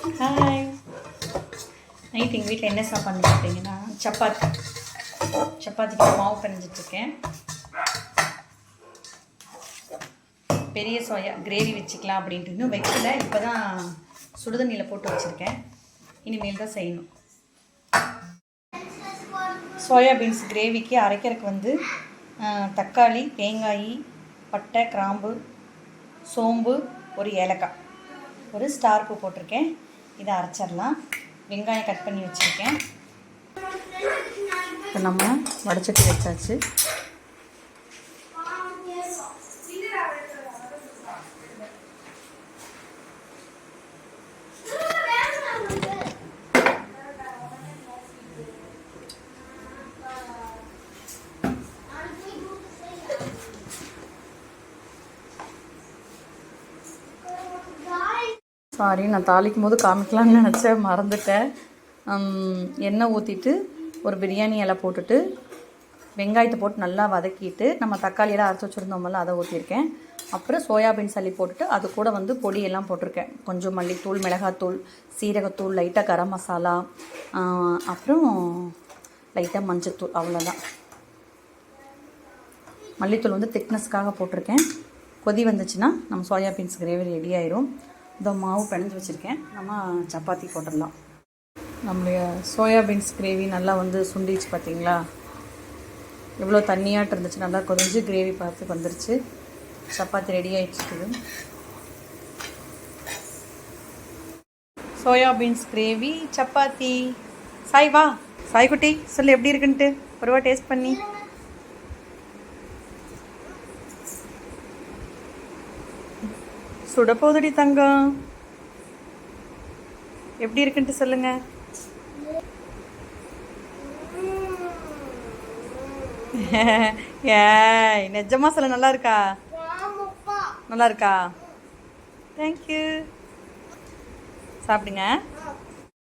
Hi night எங்கள் வீட்டில் என்ன சாப்பாடு பார்த்தீங்கன்னா சப்பாத்தி. சப்பாத்திக்கு மாவு பிணைஞ்சிட்ருக்கேன் பெரிய சோயா கிரேவி வச்சுக்கலாம் அப்படின்ட்டு இன்னும் வைக்கல. இப்போ தான் சுடுதண்ணியில் போட்டு வச்சுருக்கேன். இனிமேல் தான் செய்யணும். சோயா பீன்ஸ் கிரேவிக்கு அரைக்கிறதுக்கு வந்து தக்காளி தேங்காய் பட்டை கிராம்பு சோம்பு ஒரு ஏலக்காய். ஒரு ஸ்டார்ப்பு போட்டிருக்கேன். இதை அரைச்சிடலாம். வெங்காயம் கட் பண்ணி வச்சுருக்கேன். இப்போ நம்ம வடச்சட்டி வச்சாச்சு. சாரி நான் தாளிக்கும் போது காமிக்கலாம்னு நினச்சேன் மறந்துட்டேன். எண்ணெய் ஊற்றிட்டு ஒரு பிரியாணி இலை போட்டுட்டு வெங்காயத்தை போட்டு நல்லா வதக்கிட்டு நம்ம தக்காளியெல்லாம் அரைச்சி வச்சுருந்தோம்ல அதை ஊற்றிருக்கேன் அப்புறம் சோயாபீன் சளி போட்டுட்டு அது கூட வந்து பொடியெல்லாம் போட்டிருக்கேன். கொஞ்சம் மல்லித்தூள் மிளகாத்தூள் சீரகத்தூள் லைட்டாக கரம் மசாலா அப்புறம் லைட்டாக மஞ்சத்தூள் அவ்வளோதான் மல்லித்தூள் வந்து திக்னஸ்க்காக போட்டிருக்கேன். கொதி வந்துச்சுன்னா நம்ம சோயாபீன்ஸ் கிரேவி ரெடி ஆயிரும். இந்த மாவு பிணைஞ்சு வச்சுருக்கேன். நம்ம சப்பாத்தி போட்டுடலாம். நம்மளுடைய சோயாபீன்ஸ் கிரேவி நல்லா வந்து சுண்டிச்சு பார்த்தீங்களா எவ்வளோ தண்ணியாட்டு இருந்துச்சு நல்லா கொதிஞ்சு கிரேவி பார்த்து வந்துருச்சு. சப்பாத்தி ரெடி ஆகிடுச்சுக்குது சோயாபீன்ஸ் கிரேவி சப்பாத்தி. சாய் வா. சாய்குட்டி சொல்லு எப்படி இருக்குன்ட்டு? ஒருவா டேஸ்ட் பண்ணி. சுடப்போதடி தங்கம். எப்படி இருக்குன்ட்டு சொல்லுங்க. ஏய் நிஜமா சொல்ல நல்லா இருக்கா? நல்லா இருக்கா? தேங்க்யூ சாப்பிடுங்க.